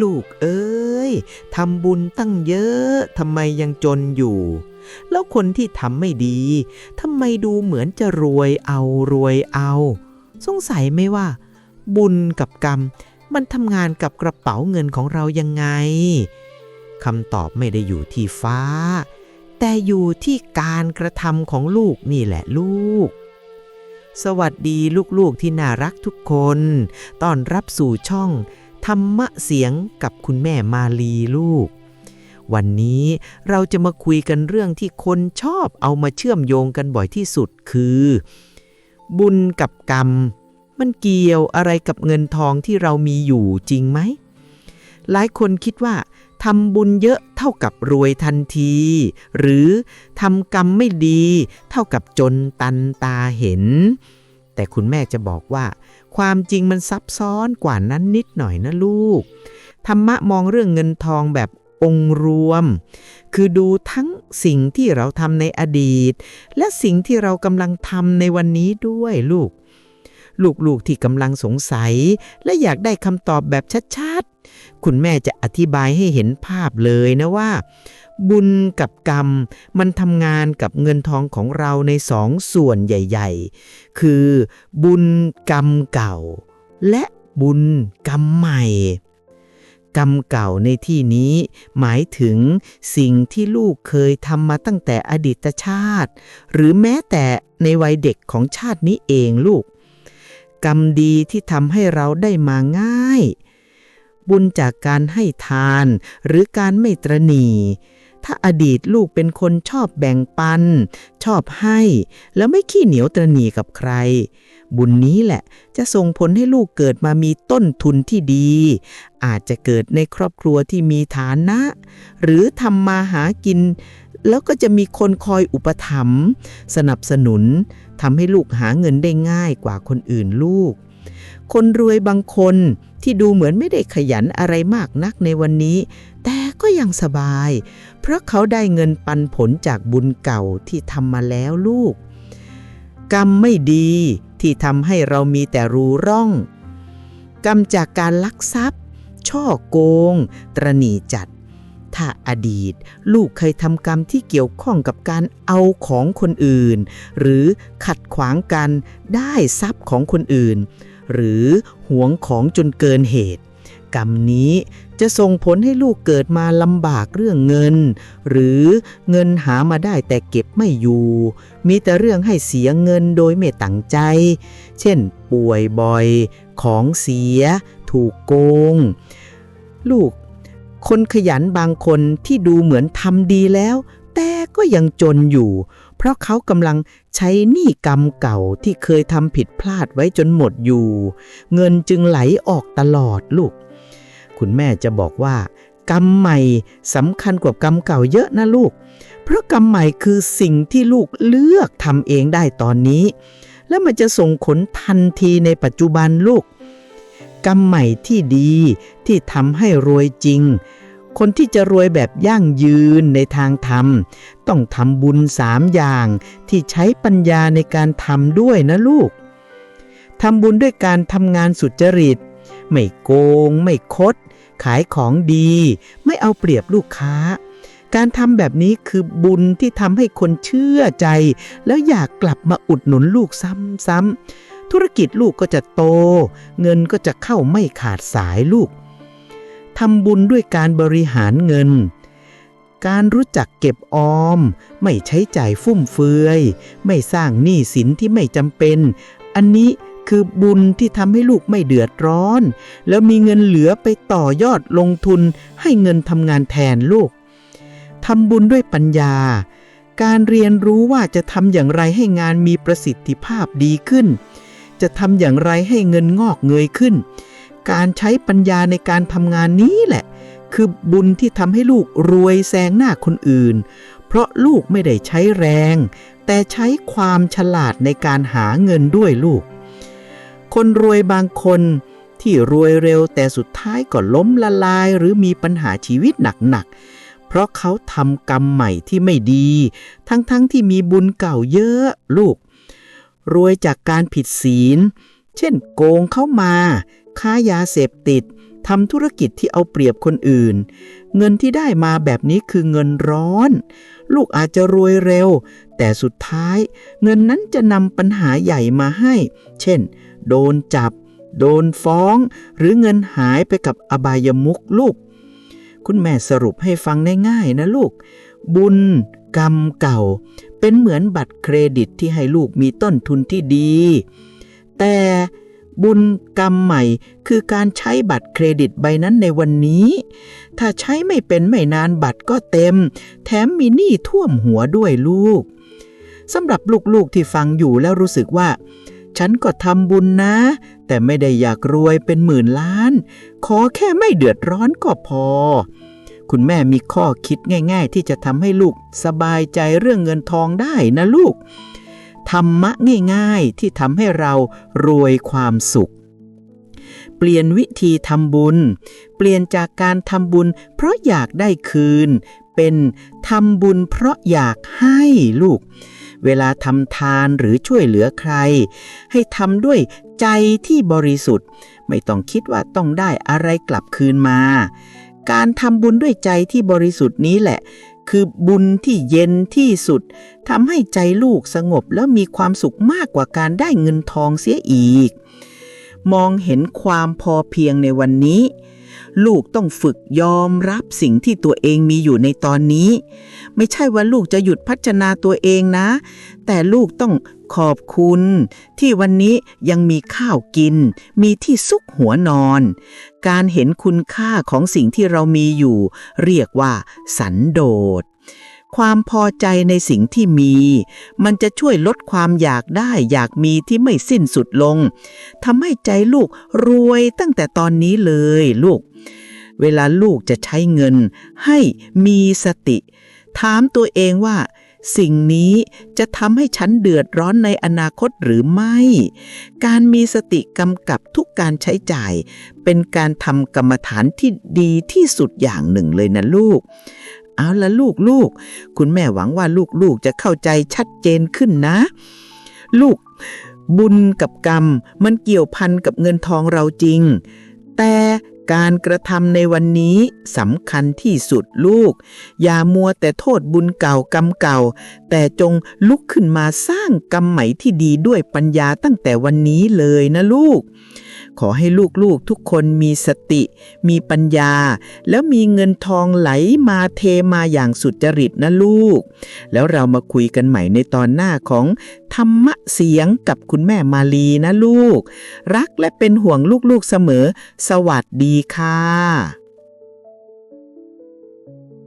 ลูกเอ้ยทำบุญตั้งเยอะทำไมยังจนอยู่ แล้วคนที่ทำไม่ดีทำไมดูเหมือนจะรวยเอารวยเอา สงสัยไหมว่า บุญกับกรรม มันทำงานกับกระเป๋าเงินของเรายังไงคำตอบไม่ได้อยู่ที่ฟ้า แต่อยู่ที่การกระทำของลูกนี่แหละลูกสวัสดีลูกๆที่น่ารักทุกคน ต้อนรับสู่ช่อง ธรรมะเสียงกับคุณแม่มาลีลูก วันนี้เราจะมาคุยกันเรื่องที่คนชอบเอามาเชื่อมโยงกันบ่อยที่สุดคือ บุญกับกรรม มันเกี่ยวอะไรกับเงินทองที่เรามีอยู่จริงไหม หลายคนคิดว่าทำบุญเยอะเท่ากับรวยทันที หรือทำกรรมไม่ดี เท่ากับจนตันตาเห็น แต่คุณแม่จะบอกว่า ความจริงมันซับซ้อนกว่านั้นนิดหน่อยนะลูก ธรรมะมองเรื่องเงินทองแบบองค์รวม คือดูทั้งสิ่งที่เราทำในอดีต และสิ่งที่เรากำลังทำในวันนี้ด้วยลูก ลูกๆที่กำลังสงสัย และอยากได้คำตอบแบบชัดๆ คุณแม่จะอธิบายให้เห็นภาพเลยนะว่า บุญกับกรรมมันทำงานกับเงินทองของเราในสองส่วนใหญ่ ๆ คือบุญกรรมเก่า และบุญกรรมใหม่ กรรมเก่าในที่นี้ หมายถึงสิ่งที่ลูกเคยทำมาตั้งแต่อดีตชาติ หรือแม้แต่ในวัยเด็กของชาตินี้เองลูก กรรมดีที่ทำให้เราได้มาง่าย บุญจากการให้ทาน หรือการไม่ตรณีถ้าอดีตลูกเป็นคนชอบแบ่งปัน ชอบให้ แล้วไม่ขี้เหนียวตรณีกับใคร บุญนี้แหละจะส่งผลให้ลูกเกิดมามีต้นทุนที่ดี อาจจะเกิดในครอบครัวที่มีฐานะ หรือทำมาหากิน แล้วก็จะมีคนคอยอุปถัมภ์สนับสนุนทำให้ลูกหาเงินได้ง่ายกว่าคนอื่นลูก คนรวยบางคนที่ดูเหมือนไม่ได้ขยันอะไรมากนักในวันนี้ แต่ก็ยังสบาย เพราะเขาได้เงินปันผลจากบุญเก่าที่ทำมาแล้วลูก กรรมไม่ดีที่ทำให้เรามีแต่รูร่อง กรรมจากการลักทรัพย์ ช่อโกง ตรณีจัด ถ้าอดีต ลูกเคยทำกรรมที่เกี่ยวข้องกับการเอาของคนอื่น หรือขัดขวางกันได้ทรัพย์ของคนอื่น หรือหวงของจนเกินเหตุ กรรมนี้จะส่งผลให้ลูกเกิดมาลำบากเรื่องเงิน หรือเงินหามาได้แต่เก็บไม่อยู่ มีแต่เรื่องให้เสียเงินโดยไม่ตั้งใจ เช่น ป่วยบ่อย ของเสีย ถูกโกง ลูกคนขยันบางคนที่ดูเหมือนทำดีแล้ว แต่ก็ยังจนอยู่ เพราะเขากำลังใช้หนี้กรรมเก่าที่เคยทำผิดพลาดไว้จนหมดอยู่ เงินจึงไหลออกตลอดลูก คุณแม่จะบอกว่า กรรมใหม่สำคัญกว่ากรรมเก่าเยอะนะลูก เพราะกรรมใหม่คือสิ่งที่ลูกเลือกทำเองได้ตอนนี้ และมันจะส่งผลทันทีในปัจจุบันลูก กรรมใหม่ที่ดีที่ทำให้รวยจริง คนที่จะรวยแบบยั่งยืนในทางธรรม ต้องทำบุญสามอย่างที่ใช้ปัญญาในการทำด้วยนะลูกทำบุญด้วยการทำงานสุจริต ไม่โกง ไม่คด ขายของดี ไม่เอาเปรียบลูกค้า การทำแบบนี้คือบุญที่ทำให้คนเชื่อใจ แล้วอยากกลับมาอุดหนุนลูกซ้ำๆธุรกิจลูกก็จะโต เงินก็จะเข้าไม่ขาดสายลูกำบุญด้วยการบริหารเงิน การรู้จักเก็บออม ไม่ใช้จ่ายฟุ่มเฟือย ไม่สร้างหนี้สินที่ไม่จำเป็น อันนี้คือบุญที่ทำให้ลูกไม่เดือดร้อน แล้วมีเงินเหลือไปต่อยอดลงทุนให้เงินทำงานแทนลูกทำบุญด้วยปัญญา การเรียนรู้ว่าจะทำอย่างไรให้งานมีประสิทธิภาพดีขึ้น จะทำอย่างไรให้เงินงอกเงยขึ้น การใช้ปัญญาในการทำงานนี้แหละ คือบุญที่ทำให้ลูกรวยแซงหน้าคนอื่น เพราะลูกไม่ได้ใช้แรง แต่ใช้ความฉลาดในการหาเงินด้วยลูก คนรวยบางคนที่รวยเร็วแต่สุดท้ายก็ล้มละลายหรือมีปัญหาชีวิตหนักๆ เพราะเขาทำกรรมใหม่ที่ไม่ดี ทั้งๆทที่มีบุญเก่าเยอะลูก รวยจากการผิดศีล เช่นโกงเข้ามา ค้ายาเสพติดทำธุรกิจที่เอาเปรียบคนอื่น เงินที่ได้มาแบบนี้คือเงินร้อน ลูกอาจจะรวยเร็ว แต่สุดท้าย เงินนั้นจะนำปัญหาใหญ่มาให้ เช่น โดนจับ โดนฟ้อง หรือเงินหายไปกับอบายมุกลูก คุณแม่สรุปให้ฟังง่ายๆนะลูก บุญกรรมเก่า เป็นเหมือนบัตรเครดิตที่ให้ลูกมีต้นทุนที่ดี แต่ บุญกรรมใหม่ คือการใช้บัตรเครดิตใบนั้นในวันนี้ ถ้าใช้ไม่เป็นไม่นานบัตรก็เต็ม แถมมีหนี้ท่วมหัวด้วยลูกสำหรับลูกๆที่ฟังอยู่แล้วรู้สึกว่า ฉันก็ทำบุญนะ แต่ไม่ได้อยากรวยเป็นหมื่นล้าน ขอแค่ไม่เดือดร้อนก็พอ คุณแม่มีข้อคิดง่าย ๆ ที่จะทำให้ลูกสบายใจเรื่องเงินทองได้นะลูก ธรรมะง่ายๆที่ทำให้เรารวยความสุข เปลี่ยนวิธีทำบุญ เปลี่ยนจากการทำบุญ เพราะอยากได้คืน เป็นทำบุญเพราะอยากให้ลูก เวลาทำทานหรือช่วยเหลือใคร ให้ทำด้วยใจที่บริสุทธิ์ ไม่ต้องคิดว่าต้องได้อะไรกลับคืนมา การทำบุญด้วยใจที่บริสุทธิ์นี้แหละ คือบุญที่เย็นที่สุดทำให้ใจลูกสงบแล้วมีความสุขมากกว่าการได้เงินทองเสียอีก มองเห็นความพอเพียงในวันนี้ ลูกต้องฝึกยอมรับสิ่งที่ตัวเองมีอยู่ในตอนนี้ ไม่ใช่ว่าลูกจะหยุดพัฒนาตัวเองนะ แต่ลูกต้องขอบคุณ ที่วันนี้ยังมีข้าวกิน มีที่ซุกหัวนอน การเห็นคุณค่าของสิ่งที่เรามีอยู่ เรียกว่าสันโดษความพอใจในสิ่งที่มี มันจะช่วยลดความอยากได้อยากมีที่ไม่สิ้นสุดลงทำให้ใจลูกรวยตั้งแต่ตอนนี้เลยลูก เวลาลูกจะใช้เงินให้มีสติ ถามตัวเองว่า สิ่งนี้จะทำให้ฉันเดือดร้อนในอนาคตหรือไม่ การมีสติกำกับทุกการใช้จ่าย เป็นการทำกรรมฐานที่ดีที่สุดอย่างหนึ่งเลยนะลูก เอาละลูกลูก คุณแม่หวังว่าลูกๆจะเข้าใจชัดเจนขึ้นนะ ลูก บุญกับกรรม มันเกี่ยวพันกับเงินทองเราจริง แต่ การกระทำในวันนี้สำคัญที่สุดลูก อย่ามัวแต่โทษบุญเก่ากรรมเก่า แต่จงลุกขึ้นมาสร้างกรรมใหม่ที่ดีด้วยปัญญาตั้งแต่วันนี้เลยนะลูก ขอให้ลูกๆทุกคนมีสติ มีปัญญา แล้วมีเงินทองไหลมาเทมาอย่างสุจริตนะลูก แล้วเรามาคุยกันใหม่ในตอนหน้าของธรรมะเสียงกับคุณแม่มาลีนะลูก รักและเป็นห่วงลูกๆเสมอ สวัสดีค่ะ